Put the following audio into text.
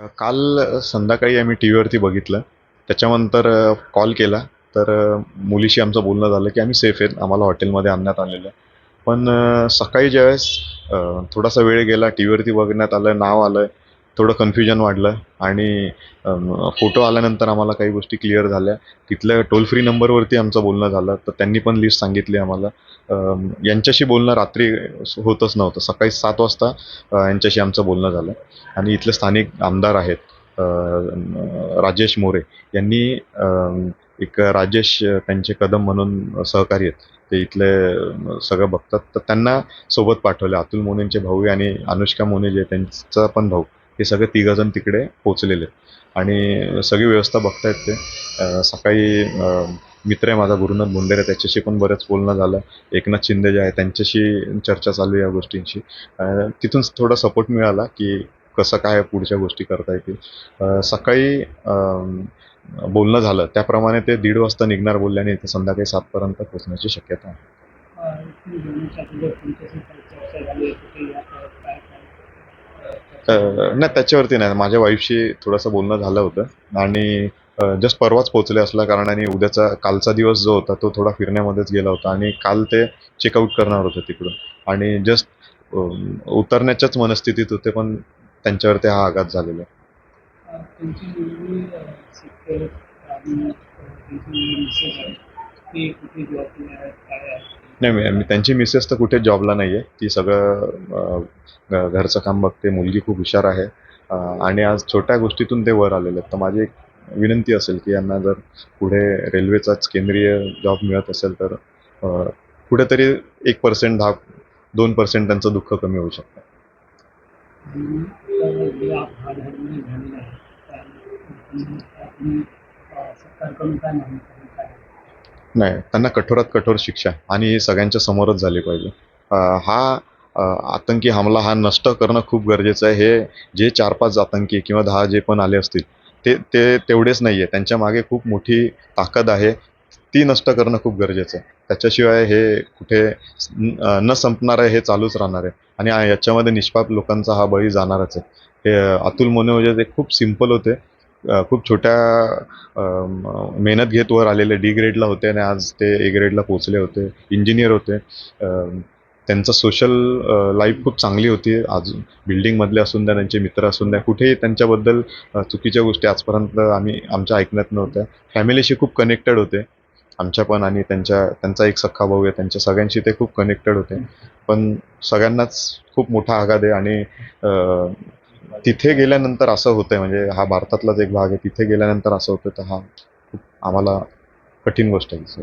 काल संध्याकाळी आम्ही टी व्हीवरती बघितलं. त्याच्यानंतर कॉल केला. तर मुलीशी आमचं बोलणं झालं की आम्ही सेफ आहेत. आम्हाला हॉटेलमध्ये आणण्यात आलेलं आहे. पण सकाळी ज्यावेळेस थोडासा वेळ गेला टी व्हीवरती बघण्यात आलं नाव आलं थोडं कन्फ्युजन वाढलं आणि फोटो आल्यानंतर आम्हाला काही गोष्टी क्लिअर झाल्या. तिथल्या टोल फ्री नंबरवरती आमचं बोलणं झालं तर त्यांनी पण लिस्ट सांगितली आम्हाला. यांच्याशी बोलणं रात्री होतच नव्हतं. सकाळी सात वाजता यांच्याशी आमचं बोलणं झालं. आणि इथले स्थानिक आमदार आहेत राजेश मोरे. यांनी एक राजेश त्यांचे कदम म्हणून सहकारी आहेत. ते इथले सगळं बघतात. तर त्यांना सोबत पाठवले. अतुल मोनेंचे भाऊ आणि अनुष्का मोने जे त्यांचा पण भाऊ. हे सगळे तिघंजण तिकडे पोचलेले आणि सगळी व्यवस्था बघतायत ते. सकाळी मित्र आहे माझा गुरुनाथ मुंडेरे त्याच्याशी पण बरंच बोलणं झालं. एकनाथ शिंदे जे आहे त्यांच्याशी चर्चा चालू आहे या गोष्टींची तिथून थोडा सपोर्ट मिळाला की कसं काय पुढच्या गोष्टी करता येतील. सकाळी बोलणं झालं. त्याप्रमाणे ते दीड वाजता निघणार बोलल्याने इथे संध्याकाळी सातपर्यंत पोहोचण्याची शक्यता आहे. नाही त्याच्यावरती नाही माझ्या वाईफशी थोडंसं बोलणं झालं होतं आणि जस्ट परवाच पोहोचले असल्या कारणाने उद्याचा कालचा दिवस जो होता तो थोडा फिरण्यामध्येच गेला होता आणि काल ते चेकआउट करणार होते तिकडून आणि जस्ट उतरण्याच्याच मनस्थितीत होते पण त्यांच्यावरती हा आघात झालेला आहे. नाही मी त्यांची मिसेस तर कुठेच जॉबला नाही आहे ती सगळं घ- घरचं काम बघते. मुलगी खूप हुशार आहे. आणि आज छोट्या गोष्टीतून ते वर आलेले आहेत. तर माझी एक विनंती असेल की यांना जर पुढे रेल्वेचाच केंद्रीय जॉब मिळत असेल तर कुठेतरी एक पर्सेंट दहा दोन पर्सेंट त्यांचं दुःख कमी होऊ शकतं. सरकारकडून काय मागणी करून काय आहे? नाही त्यांना कठोरात कठोर शिक्षा आणि ही सगळ्यांच्या समोरच झाली पाहिजे. हा आतंकी हमला हा नष्ट करणं खूप गरजेचं आहे. हे जे चार पाच आतंकी किंवा दहा जे पण आले असतील ते ते तेवढेच नाही आहे त्यांच्या मागे खूप मोठी ताकद आहे. ती नष्ट करणं खूप गरजेचं आहे. त्याच्याशिवाय हे कुठे न संपणार आहे हे चालूच राहणार आहे. आणि याच्यामध्ये निष्पाप लोकांचा हा बळी जाणारच आहे. हे अतुल मोने म्हणजे ते खूप सिंपल होते. खूप छोट्या मेहनत घेत वर आलेले डी ग्रेडला होते आणि आज ते ए ग्रेडला पोचले होते. इंजिनियर होते. त्यांचं सोशल लाईफ खूप चांगली होती. आज बिल्डिंगमधले असून द्या त्यांचे मित्र असून द्या कुठेही त्यांच्याबद्दल चुकीच्या गोष्टी आजपर्यंत आम्ही आमच्या ऐकण्यात नव्हत्या. फॅमिलीशी खूप कनेक्टेड होते. आमच्या पण आणि त्यांच्या त्यांचा एक सख्खा भाऊ आहे. त्यांच्या सगळ्यांशी ते खूप कनेक्टेड होते. पण सगळ्यांनाच खूप मोठा आघात आहे आणि तिथे गेल्यानंतर असं होतंय म्हणजे हा भारतातलाच एक भाग आहे तिथे गेल्यानंतर असं होतं तर हा खूप आम्हाला कठीण गोष्ट आहे.